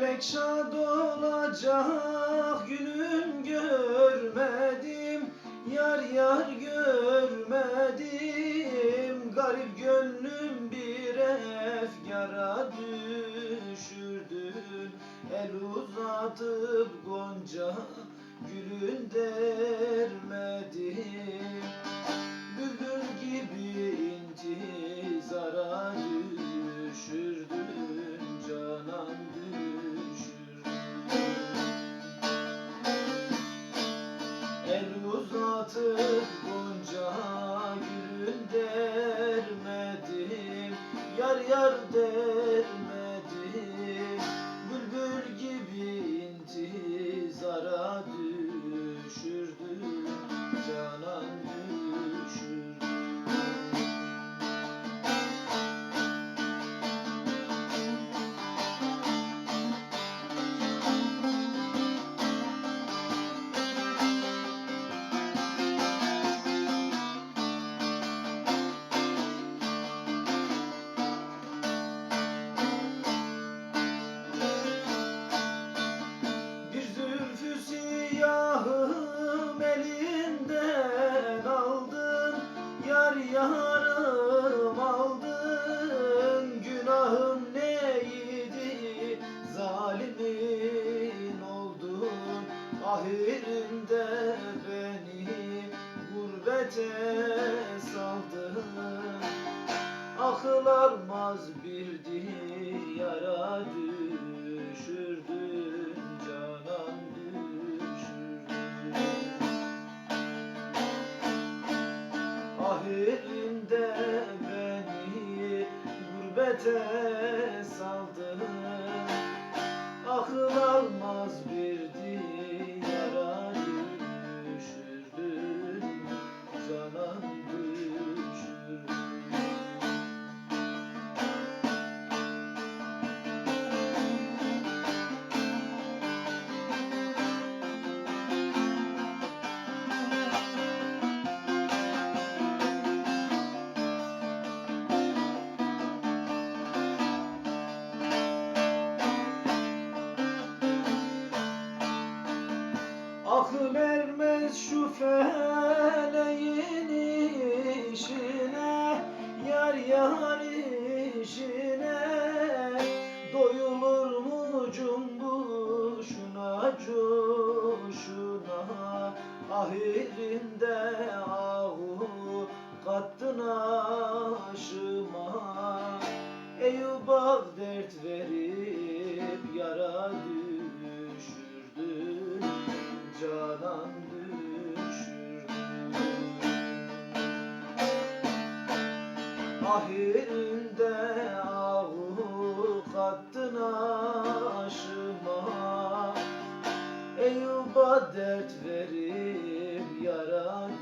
Felek şad olacak günün görmedim Yar yar görmedim. Garip gönlüm bir efkara düşürdün El uzatıp gonca gülün dermedim El uzatıp gonca gülün dermedim Yar yar dermedim gurbete saldın Akıl almaz bir diyara düşürdün Canan düşürdün Ahirinde beni gurbete saldın Akıl almaz bir Akıl ermez şu feleğin işine Yar yar işine. Doyulur mu cumbuşuna coşuna? Ahirinde ahu kattın aşıma. Eyüp'a dert verip yara düşürdün Ahirinde ahu kattına aşıma. Eyüp'a dert verip yaran